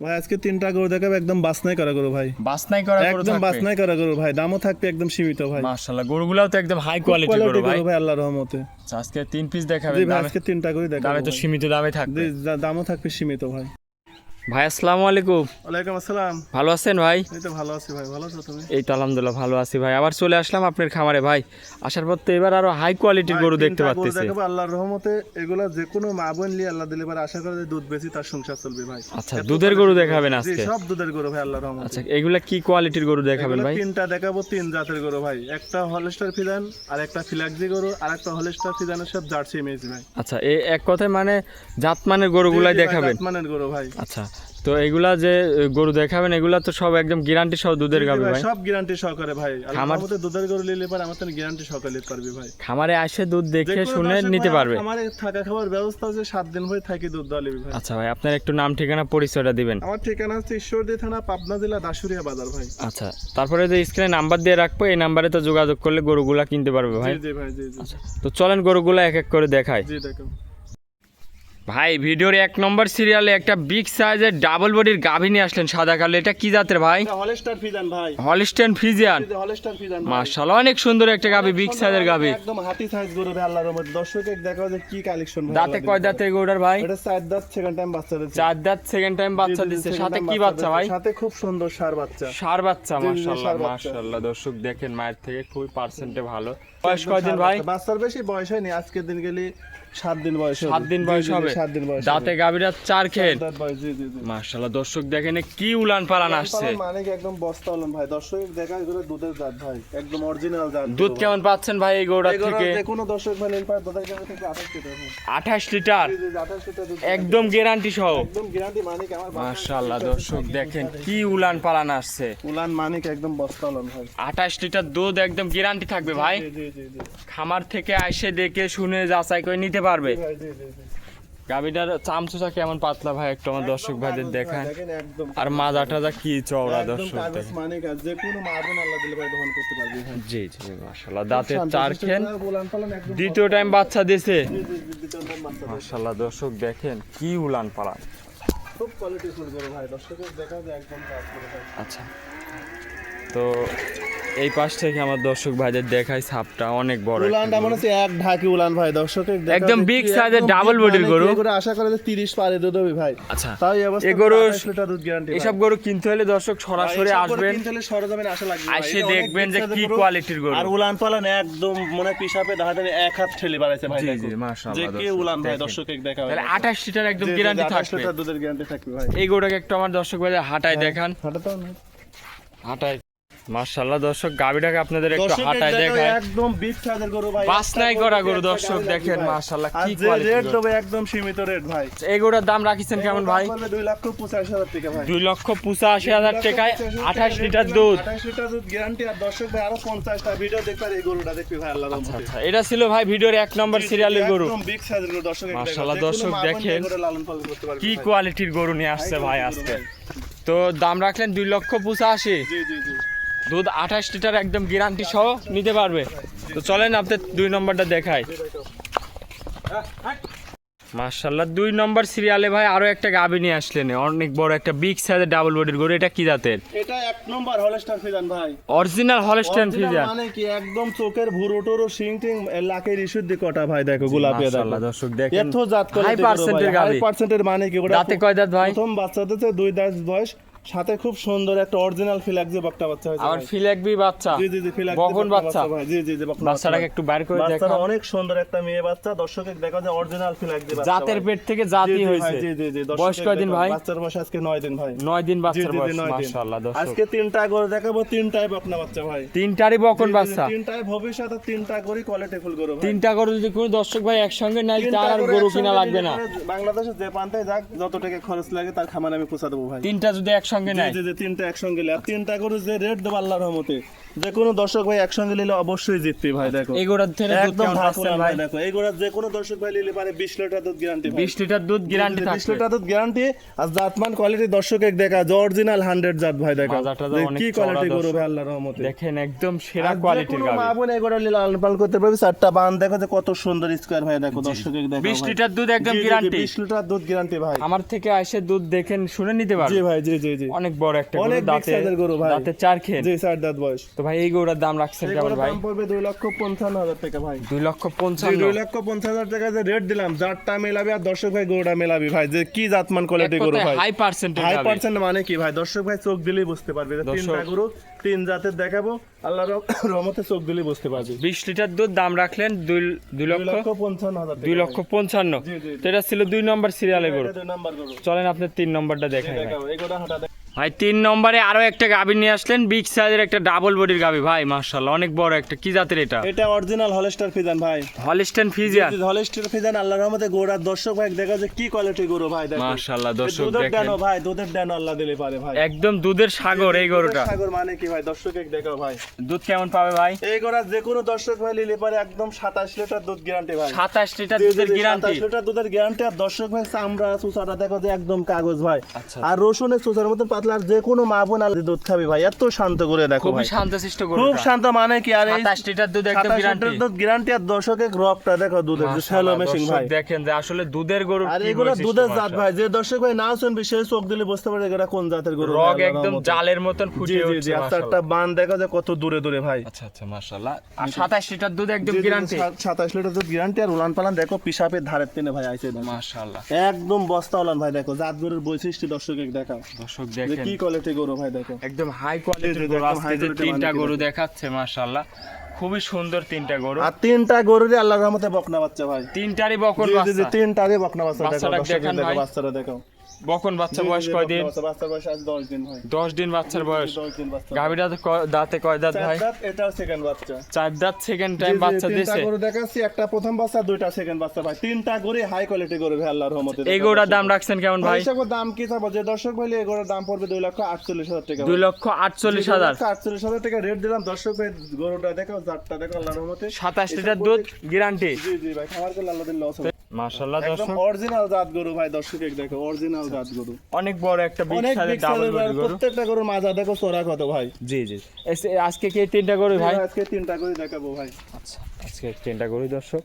ভাই আজকে তিনটা গরু দেখাবো একদম বাসনাই করা গরু ভাই। বাসনাই করা গরু একদম বাসনাই করা গরু ভাই দামও থাকবে একদম সীমিত ভাই। মাশাআল্লাহ গরুগুলাও তো একদম হাই কোয়ালিটি গরু ভাই। ভাই আল্লাহর রহমতে। আচ্ছা, আজকে তিন পিস দেখাবেন আজকে তিনটা গরু দেখাবো দামে তো সীমিত দামে থাকবে। দামও থাকবে সীমিত ভাই। ভাই আসসালামু আলাইকুম। ওয়ালাইকুম আসসালাম। ভালো আছেন ভাই? এই তো ভালো আছি ভাই ভালো আছো তুমি? এই তো আলহামদুলিল্লাহ ভালো আছি ভাই। আবার চলে আসলাম আপনার খামারে ভাই। আসার পর তো এবার আরও হাই কোয়ালিটির গরু দেখতে পাচ্ছি দেখাবো আল্লাহর রহমতে এগুলা যে কোনো মা বোন নিয়ে আল্লাহ দিলে এবার আশা করে যে দুধ বেশি তার সংসার চলবে ভাই। আচ্ছা দুধের গরু দেখাবেন আজকে? সব দুধের গরু ভাই আল্লাহর রহমতে। আচ্ছা এগুলা কি কোয়ালিটির গরু দেখাবেন ভাই? তিনটা দেখাবো তিন জাতের গরু ভাই। একটা হলস্টার ফিজান আর একটা ফিলাক্সি গরু আর একটা হলস্টার ফিজানের সব জার্সি মেজ ভাই। আচ্ছা এই এক কথায় মানে জাতমানের গরুগুলাই দেখাবেন। জাতমানের গরু ভাই। আচ্ছা তো এগুলা যে গরু দেখাবেন এগুলা তো সব একদম গ্যারান্টি সহ দুধের গাবে ভাই, সব গ্যারান্টি সহকারে ভাই। আমার মধ্যে দুধের গরু নিলে পারে আমার তো গ্যারান্টি সহকারে নিতে পারবি ভাই। খামারে আসে দুধ দেখে শুনে নিতে পারবে। আমার থাকা খাওয়ার ব্যবস্থা আছে সাত দিন হয়ে থাকি দুধ নিবি ভাই। আচ্ছা ভাই আপনার একটু নাম ঠিকানা পরিচয়টা দিবেন। আমার ঠিকানা হচ্ছে ঈশ্বরদী থানা পাবনা জেলা দাসুরিয়া বাজার ভাই। আচ্ছা তারপরে যে স্ক্রিনে নাম্বার দিয়ে রাখব এই নাম্বারে তো যোগাযোগ করলে গরুগুলা কিনতে পারবে ভাই। জি জি ভাই জি জি। আচ্ছা তো চলেন গরুগুলা এক এক করে দেখাই। জি দেখো ভাই ভিডিওর এক নম্বর সিরিয়ালে একটা বিগ সাইজের ডাবল বডির গাভী নিয়ে আসলেন সাদা কালো। এটা কি জাতের ভাই? হলস্টার ফিজান ভাই। Holstein Friesian Holstein Friesian. Martial অনেক সুন্দর একটা গাভী বিগ সাইজের গাভী। একদম হাতি সাইজ গরু ভাই আল্লাহর রহমতে। দর্শকের দেখা যে কি কালেকশন ভাই দাঁতে কয় দাঁতের গরুটার ভাই? এটা চার দাঁত সেকেন্ড টাইম বাচ্চা দিচ্ছে। চার দাঁত সেকেন্ড টাইম বাচ্চা দিচ্ছে। সাথে কি বাচ্চা ভাই? সাথে খুব সুন্দর সার বাচ্চা। সার বাচ্চা মার্শাল্লাহ মার্শাল্লাহ দর্শক দেখেন মায়ের থেকে খুবই পার্সেন্টে ভালো। বয়স কয়দিন ভাই? বাচ্চার বেশি বয়স হয়নি আজকের দিন গেলে সাত দিন বয়স সাত দিন বয়স জি, হবে দাঁতে গাভীরা চার খেন দর্শক দেখেন কি উলান পালান আসছে। মানে একদম বস্তা হলাম ভাই। দর্শক দেখা এগুলো দুধের জাত ভাই একদম অরিজিনাল জাত দুধ কেমন পাচ্ছেন ভাই এই এগুলো থেকে? কোনো দর্শক ভাই নেন পায় দুধের থেকে আঠাশ লিটার ভাই। আঠাশ লিটার? জি, জি, জি, 28 লিটার একদম গ্যারান্টি সহ। একদম গ্যারান্টি মানিক আমার দর্শক দেখেন কি উলান পালান আসছে। উলান মানিক একদম বস্তা হলাম ভাই। আঠাশ লিটার দুধ একদম গ্যারান্টি থাকবে ভাই। খামার থেকে আইসে দেখে শুনে যাচাই করে নিতে পারবে। গাভীটার চামচুচা কেমন পাতলা ভাই একটু আমার দর্শক ভাইদের দেখান। আর মাজা টাজা কি চওড়া দর্শক আছে যে কোনো মারবেন আল্লাহ দিলে ভাই দহন করতে পারবি জি জি দাঁতের চার খেন। দ্বিতীয় টাইম বাচ্চা দিছে। জি, জি, জি, দ্বিতীয় time বাচ্চা দেয়। মাশাল্লাহ দর্শক দেখেন কি উলান পালান। খুব কোয়ালিটি ফুল ভাই দর্শকের দেখা যায় একদম আচ্ছা। তো এই পাশ থেকে আমার দর্শক ভাইদের দেখাই সাপটা অনেক বড় উলানটা মনে হচ্ছে এক ঢাকি উলান ভাই দর্শক একদম বিগ double big body-র মানে গরু। আশা করে যে 30 পারে দুধ হবে ভাই। আচ্ছা তাই এই অবস্থা এ গরু- লিটার দুধ গ্যারান্টি এসব গরু কিনতে হলে দর্শক সরাসরি আসবেন। কিনতে হলে সরজমিনে আসা লাগবে ভাই। অনেক দেখবেন যে কি কোয়ালিটির গরু। আর উলান পালান একদম মনে পিসাপে দাঁড়াতে এক হাত ঠেলে বাড়াইছে ভাই জি, জি, মাশাআল্লাহ, যে কি উলান ভাই দেখেন। দর্শকের দেখা তাহলে আঠাশ লিটার একদম গ্যারান্টি 28 লিটার দুধের গ্যারান্টি থাকবে ভাই। এই গরুটাকে একটু আমার দর্শক ভাইদের হাঁটায় দেখান। হাঁটাতেও না। হাঁটায় মার্শাল্লাহ দর্শক গাবিটাকে আপনাদের একটু হাঁটায় দেখায় একদম বিগ সাইজের গরু ভাই বাসনাই একটা করা গরু দর্শক দেখেন মাশাআল্লাহ কি কোয়ালিটি রেট দেবে একদম সীমিত রেট ভাই। এই গরুটার দাম রাখিছেন কেমন ভাই? বলবে দুই লক্ষ পঁচাশি হাজার টাকা ভাই। দুই লক্ষ পঁচাশি হাজার টাকায় আঠাশ লিটার দুধ। আঠাশ লিটার দুধ গ্যারান্টি আর দর্শক ভাই আরও পঞ্চাশটা ভিডিও দেখবে আর এই গরুটা দেখবি ভাই আল্লাহ রহমতে। আচ্ছা এটা ছিল ভাই ভিডিওর এক নম্বর সিরিয়ালের গরু একদম বিগ সাইজের গরু দর্শক মাশাআল্লাহ, দর্শক দেখেন। কি কোয়ালিটির গরু নিয়ে আসছে ভাই আজকে। তো দাম রাখলেন দুই লক্ষ পঁচাশি। জি জি জি। দুধ আঠাশ লিটার একদম গ্যারান্টি সহ নিতে পারবে। তো চলেন আপনার দুই নম্বরটা দেখাই। মার্শাল্লাহ দুই নম্বর সিরিয়ালে ভাই আরও একটা গাবি নিয়ে আসলেন। অনেক বড় একটা বিগ সাইজের ডাবল বডির গরু এটা কি জাতের? এটা এক নম্বর হলস্টার ফিজান ভাই। অরিজিনাল Original ফিজিয়ান মানে কি? একদম চোখের ভুরো টুরো সিং টিং লাখের ইস্যুর কটা ভাই দেখো গোলাপি দেখো। দর্শক দেখেন। এত জাত করে হাই পার্সেন্টের গাবি। পার্সেন্টের মানে কি? ওটা দাঁতে কয় দাঁত ভাই? প্রথম বাচ্চাদের দুই দাঁত বয়স সাথে খুব সুন্দর একটা অরিজিনাল ফিলাক্সি বকটা বাচ্চা হয়েছে আবার ভাই। ফিলেকবি বাচ্চা জি জি জি ফিলাক্সি বকন বাচ্চা জি জি জি বকন বাচ্চাটাকে একটু বাইর করে বাচ্চাটা দেখান অনেক সুন্দর একটা মেয়ে বাচ্চা দর্শকের দেখা যায় অরিজিনাল ফিলাক্সি বাচ্চা জাতের পেট থেকে জাতি হয়েছে জি জি জি বয়স কয়দিন ভাই বাচ্চার বয়স আজকে নয় দিন ভাই নয় দিন বাচ্চার বয়স মাশাআল্লাহ দর্শক আজকে তিনটা করে দেখাবো তিনটাই বকনা বাচ্চা ভাই তিনটারই বকন বাচ্চা তিনটায় ভবিষ্যতে তিনটা করে কোয়ালিটি ফুল ভাই তিনটা করে যদি কোনো দর্শক ভাই একসঙ্গে নাই তার আর গরু কিনা লাগবে না বাংলাদেশে যে প্রান্তে যাক যত টাকা খরচ লাগে তার খামার আমি পৌঁছা দেবো ভাই তিনটা যদি একসঙ্গে একসঙ্গে নেয়। জি, তিনটা একসঙ্গে আর তিনটা গরু যে রেট দেবো আল্লাহর রহমতে যে কোনো দর্শক ভাই একসঙ্গে নিলে অবশ্যই জিতবে ভাই দেখো। এই গোড়ার থেকে একদম ভালো ভাই? দেখো। এই গোড়া যে কোনো দর্শক ভাই নিলে পারে বিশ লিটার দুধ গ্যারান্টি বিশ লিটার দুধ গ্যারান্টি বিশ থাকবে। লিটার দুধ গ্যারান্টি আর জাতমান কোয়ালিটি দর্শক এক দেখা অরিজিনাল হান্ড্রেড জাত ভাই দেখো। যে কি কোয়ালিটি গরু ভাই আল্লাহর রহমতে। দেখেন একদম সেরা কোয়ালিটির গাভী মা বোন এগুলো নিলে লালন পালন করতে পারবে। চারটা বান দেখো যে কত সুন্দর স্কোয়ার ভাই দেখো দর্শক দেখো বিশ ভাই। লিটার দুধ একদম গ্যারান্টি বিশ লিটার দুধ গ্যারান্টি ভাই। আমার থেকে এসে দুধ দেখেন শুনে নিতে জি ভাই জি জি। জি। অনেক বড় একটা গরু দাঁতে ভাই। দাঁতে চার খেয়ে জি স্যার দাঁত বয়স। তো ভাই এই গরুটার দাম রাখছেন কেমন ভাই? দাম পড়বে দুই লক্ষ পঞ্চান্ন হাজার টাকা ভাই। দুই লক্ষ জি, পঞ্চান্ন। দুই লক্ষ পঞ্চাশ হাজার টাকা যে রেট দিলাম জাতটা মেলাবে আর দর্শক ভাই গরুটা মেলাবে ভাই যে কি জাতমান কোয়ালিটি গরু ভাই। হাই পার্সেন্টেজ হাই পার্সেন্ট মানে কি ভাই? দর্শক ভাই চোখ দিলেই বুঝতে পারবে যে তিনটা গরু তিন জাতের দেখাবো। আল্লাহ রহমতে চোখ দিলে বুঝতে পারবে। বিশ লিটার দুধ দাম রাখলেন দুই দুই লক্ষ পঞ্চান্ন হাজার দুই লক্ষ পঞ্চান্ন। তো এটা ছিল দুই নম্বর সিরিয়ালে গরু। চলেন আপনার তিন নম্বরটা দেখাই ভাই তিন নম্বরে আরও একটা গাভী নিয়ে আসলেন বিগ সাইজের একটা ডাবল বডির গাভী ভাই মার্শাল্লাহ অনেক বড় একটা কি জাতের এটা? এটা অরিজিনাল হলস্টার ফিজান ভাই। হলিস্টেন ফিজিয়ান হলস্টার ফিজান আল্লাহ রহমতে গরুর দর্শক ভাই দেখা যে কি কোয়ালিটি গরু ভাই দেখো মার্শাল্লাহ দর্শক দুধের দেখেন। ডানো ভাই দুধের ডানো আল্লাহ দিলে পারে ভাই। একদম দুধের সাগর এই গরুটা। সাগর মানে কি ভাই দর্শক এক দেখাও ভাই। দুধ কেমন পাবে ভাই? এই গরুর যে কোনো দর্শক ভাই নিলে পারে একদম সাতাশ লিটার দুধ গ্যারান্টি ভাই। সাতাশ লিটার জি, জি, দুধের গ্যারান্টি 27 লিটার দুধের গ্যারান্টি আর দর্শক ভাই চামড়া চুচাটা দেখো যে একদম কাগজ ভাই। আচ্ছা। আর রসুনের চুচার মতন পাতলা আর যে কোনো মা বোন আর দুধ খাবি ভাই এত শান্ত করে দেখো খুবই ভাই। শান্তশিষ্ট খুব শান্ত মানে কি আর এই সাতাশ লিটার দুধ একদম 27 গ্যারান্টি। লিটার দুধ গ্যারান্টি আর দর্শকের রকটা দেখো দুধের যে শ্যালো মেশিং ভাই। দেখেন যে আসলে দুধের গরু আর এগুলো দুধের জাত ভাই যে দর্শক ভাই না শুনবি সে চোখ দিলে বুঝতে পারবে এটা কোন জাতের গরু রগ একদম জালের মতন জি ফুটিয়ে জি জি উঠছে আচ্ছা একটা বান দেখো যে কত দূরে দূরে ভাই। আচ্ছা আচ্ছা মাশাআল্লাহ। আর 27 লিটার দুধ একদম গ্যারান্টি। সাত- সাতাশ লিটার দুধ গ্যারান্টি আর উলান পালান দেখো পিসাপের ধারের টেনে ভাই আইছে মাশাআল্লাহ। একদম বস্তা উলান ভাই দেখো জাত গরুর বৈশিষ্ট্য দর্শকে দেখাও। দর্শক যে দেখেন। কি কোয়ালিটি গরু ভাই দেখো। একদম হাই কোয়ালিটি কোয়ালিটির গরু। আজকে যে তিনটা গরু দেখাচ্ছে মাশাআল্লাহ। খুবই সুন্দর তিনটা গরু। আর তিনটা গরুরই আল্লাহর রহমতে বকনা বাচ্চা ভাই। তিনটারই বকন বাচ্চা। তিনটারই বকনা বাচ্চা দেখো। বাচ্চাটা দেখো। বকন বাচ্চা বয়স জি, কয়দিন? বাচ্চা, বাচ্চার বয়স আজ দশ দিন ভাই দশ দিন বাচ্চার বয়স। দশ দিন বাচ্চা। গাভীটা দাঁতে কয় দাঁত ভাই? দাঁত, এটাও সেকেন্ড বাচ্চা। চার দাঁত সেকেন্ড টাইম বাচ্চা তিনটা দিয়েছে গরু দেখাচ্ছি একটা প্রথম বাচ্চা দুইটা সেকেন্ড বাচ্চা ভাই। তিনটা গরু হাই কোয়ালিটি গরু ভাই আল্লাহর রহমতে। এই গরুটার দাম রাখছেন কেমন ভাই? হিসাবে দাম কি থাকব যে দর্শক ভাই এই গরুর দাম পড়বে দুই লক্ষ আটচল্লিশ হাজার টাকা দুই লক্ষ আটচল্লিশ হাজার। আটচল্লিশ হাজার টাকা রেট দিলাম। দর্শক ভাই গরুটা দেখো জাতটা দেখো আল্লাহর রহমতে। সাতাশ লিটার দুধ গ্যারান্টি জি জি ভাই খাবার করলে আল্লাহ দিন লস হবে। মাশাআল্লাহ একদম দর্শক। অরিজিনাল জাত গরু ভাই দর্শক এক দেখো অরিজিনাল জাত গরু। অনেক বড় একটা বিগ সাইজের ডাবল বডি গরু। প্রত্যেকটা গরুর মাজা দেখো চোরা কত ভাই। জি জি। আজকে কি তিনটা গরু ভাই? আজকে তিনটা গরু দেখাবো ভাই। আচ্ছা আজকে তিনটা গরু দর্শক।